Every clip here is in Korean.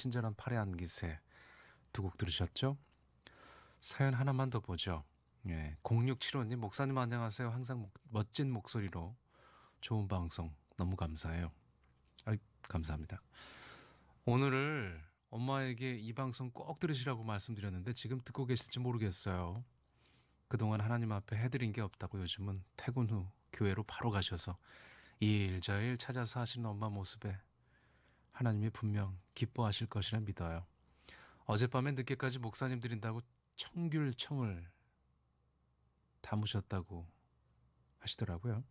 친절한 팔의 안기세 두 곡 들으셨죠? 사연 하나만 더 보죠. 예, 0675님 목사님 안녕하세요. 항상 목, 멋진 목소리로 좋은 방송 너무 감사해요. 아, 감사합니다. 오늘을 엄마에게 이 방송 꼭 들으시라고 말씀드렸는데 지금 듣고 계실지 모르겠어요. 그동안 하나님 앞에 해드린 게 없다고 요즘은 퇴근 후 교회로 바로 가셔서 이일저일 찾아서 하시는 엄마 모습에 하나님이 분명 기뻐하실 것이라 믿어요. 어젯밤에 늦게까지 목사님 드린다고 청귤청을 담으셨다고 하시더라고요.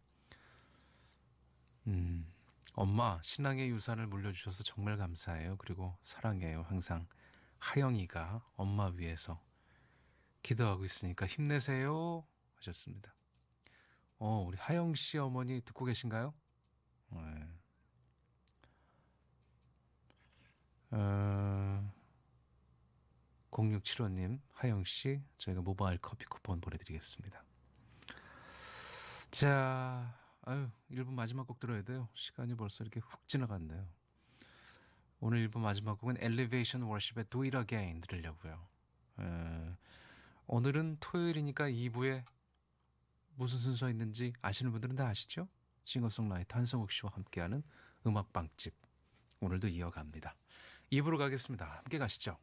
음, 엄마, 신앙의 유산을 물려주셔서 정말 감사해요. 그리고 사랑해요. 항상 하영이가 엄마 위해서 기도하고 있으니까 힘내세요. 하셨습니다. 어, 우리 하영 씨 어머니 듣고 계신가요? 네. 어, 0675님, 하영 씨, 저희가 모바일 커피 쿠폰 보내드리겠습니다. 자, 아유, 1부 마지막 곡 들어야 돼요. 시간이 벌써 이렇게 훅 지나갔네요. 오늘 1부 마지막 곡은 Elevation Worship의 Do It Again 들으려고요. 에, 오늘은 토요일이니까 2부에 무슨 순서 있는지 아시는 분들은 다 아시죠? 싱어송라이터 한성욱 씨와 함께하는 음악방집. 오늘도 이어갑니다. 2부로 가겠습니다. 함께 가시죠.